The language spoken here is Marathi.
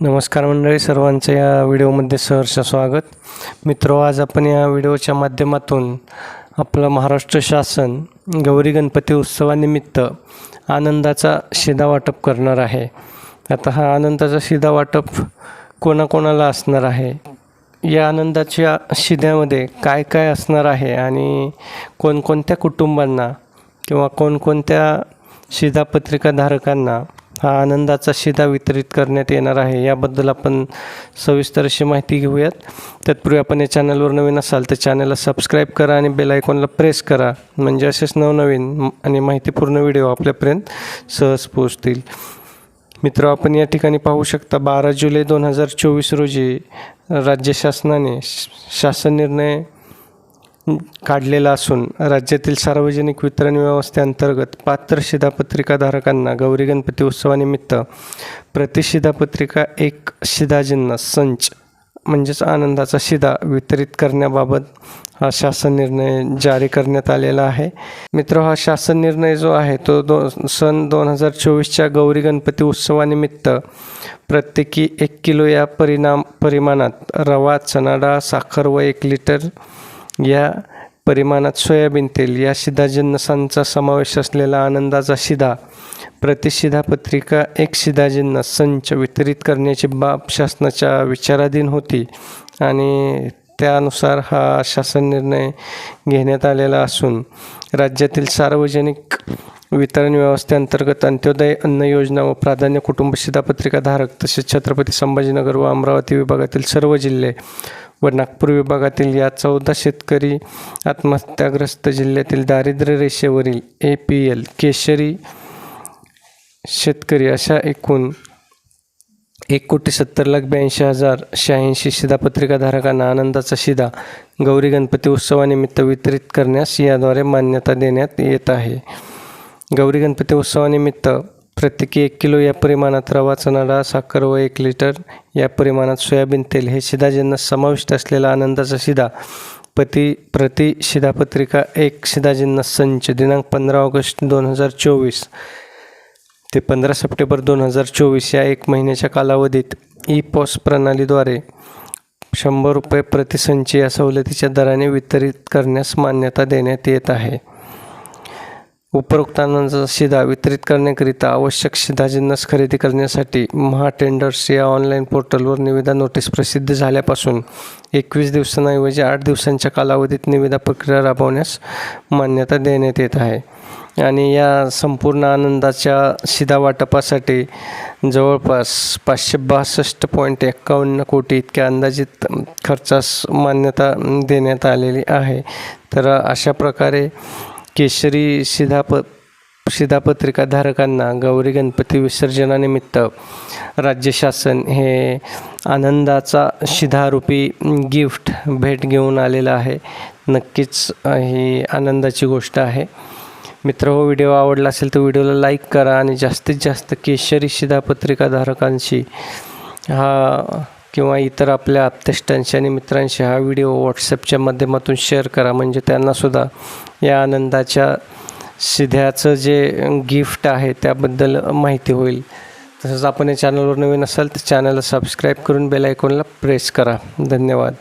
नमस्कार मंडळी सर्वांचं या व्हिडिओमध्ये सहर्ष स्वागत. मित्र आज आपण या व्हिडिओच्या माध्यमातून आपलं महाराष्ट्र शासन गौरी गणपती उत्सवानिमित्त आनंदाचा शिदा वाटप करणार आहे. आता हा आनंदाचा शिदा वाटप कोणाकोणाला असणार आहे? या आनंदाच्या शिद्यामध्ये काय काय असणार आहे आणि कोणकोणत्या कुटुंबांना किंवा कोणकोणत्या शिधापत्रिकाधारकांना हा आनंदाचा शिधा वितरित करण्यात येणार आहे. याबद्दल आपण सविस्तर अशी माहिती घेऊयात. तत्पूर्वी आपण या चॅनलवर नवीन असाल तर चॅनलला सबस्क्राईब करा आणि बेल आयकॉनला प्रेस करा. म्हणजे असेच नवनवीन आणि माहितीपूर्ण व्हिडिओ आपल्यापर्यंत सहज पोहोचतील. मित्र आपण या ठिकाणी पाहू शकता बारा जुलै दोन हजार चोवीस रोजी राज्य शासनाने शासन निर्णय काढलेला असून राज्यातील सार्वजनिक वितरण व्यवस्थेअंतर्गत पात्र शिधापत्रिकाधारकांना गौरी गणपती उत्सवानिमित्त प्रतिशिधापत्रिका एक शिधाजिन्नस संच म्हणजेच आनंदाचा शिधा वितरित करण्याबाबत हा शासन निर्णय जारी करण्यात आलेला आहे. मित्र हा शासन निर्णय जो आहे तो दो सन दोन हजार चोवीसच्या गौरी गणपती उत्सवानिमित्त प्रत्येकी एक किलो या परिणाम परिमाणात रवा चणा डाळ साखर व एक लिटर या परिमाणात सोयाबीन तेल या शिधाजिन्नसांचा समावेश असलेला आनंदाचा शिधा प्रतिशिधा पत्रिका एक शिधाजिन्नस संच वितरित करण्याची बाब शासनाच्या विचाराधीन होती आणि त्यानुसार हा शासन निर्णय घेण्यात आलेला असून राज्यातील सार्वजनिक वितरण व्यवस्थेअंतर्गत अंत्योदय अन्न योजना व प्राधान्य कुटुंब शिधापत्रिकाधारक तसेच छत्रपती संभाजीनगर व अमरावती विभागातील सर्व जिल्हे व नागपूर विभागातील या चौदा शेतकरी आत्महत्याग्रस्त जिल्ह्यातील दारिद्र्य रेषेवरील ए पी एल केशरी शेतकरी अशा एकूण एक कोटी सत्तर लाख ब्याऐंशी हजार शहाऐंशी शिधापत्रिकाधारकांना आनंदाचा शिधा गौरी गणपती उत्सवानिमित्त वितरित करण्यास याद्वारे मान्यता देण्यात येत आहे. गौरी गणपती उत्सवानिमित्त प्रत्येकी एक किलो या परिमाणात रवा चणा डाळ साखर व एक लिटर या परिमाणात सोयाबीन तेल हे शिदाजींना समाविष्ट असलेला आनंदाचा शिधा पती प्रति शिधापत्रिका एक शिधाजिन्नस संच दिनांक पंधरा ऑगस्ट दोन हजार चोवीस ते पंधरा सप्टेंबर दोन हजार चोवीस या एक महिन्याच्या कालावधीत ई पॉस प्रणालीद्वारे शंभर रुपये प्रतिसंच या सवलतीच्या दराने वितरित करण्यास मान्यता देण्यात येत आहे. उपरोक्तांचा शिधा वितरित करण्याकरिता आवश्यक शिधाजिन्नस खरेदी करण्यासाठी महाटेंडर्स या ऑनलाईन पोर्टलवर निविदा नोटीस प्रसिद्ध झाल्यापासून एकवीस दिवसांऐवजी आठ दिवसांच्या कालावधीत निविदा प्रक्रिया राबवण्यास मान्यता देण्यात येत आहे. आणि या संपूर्ण आनंदाच्या शिधा वाटपासाठी जवळपास पाचशे बासष्ट पॉईंट एक्कावन्न कोटी इतक्या अंदाजित खर्चास मान्यता देण्यात आलेली आहे. तर अशा प्रकारे केशरी शिधाप शिधापत्रिकाधारकांना गौरी गणपती विसर्जनानिमित्त राज्य शासन हे आनंदाचा शिधारूपी गिफ्ट भेट घेऊन आलेलं आहे. नक्कीच ही आनंदाची गोष्ट आहे. मित्र हो व्हिडिओ आवडला असेल तर व्हिडिओला लाईक करा आणि जास्तीत जास्त केशरी शिधापत्रिकाधारकांशी हा किंवा इतर आपल्या आप्तेष्टांशी आणि मित्रांशी हा व्हिडिओ व्हॉट्सअपच्या माध्यमातून शेअर करा. म्हणजे त्यांनासुद्धा या आनंदाच्या शिध्याचं जे गिफ्ट आहे त्याबद्दल माहिती होईल. तसंच आपण या चॅनलवर नवीन असाल तर चॅनलला सबस्क्राईब करून बेल आयकॉनला प्रेस करा. धन्यवाद.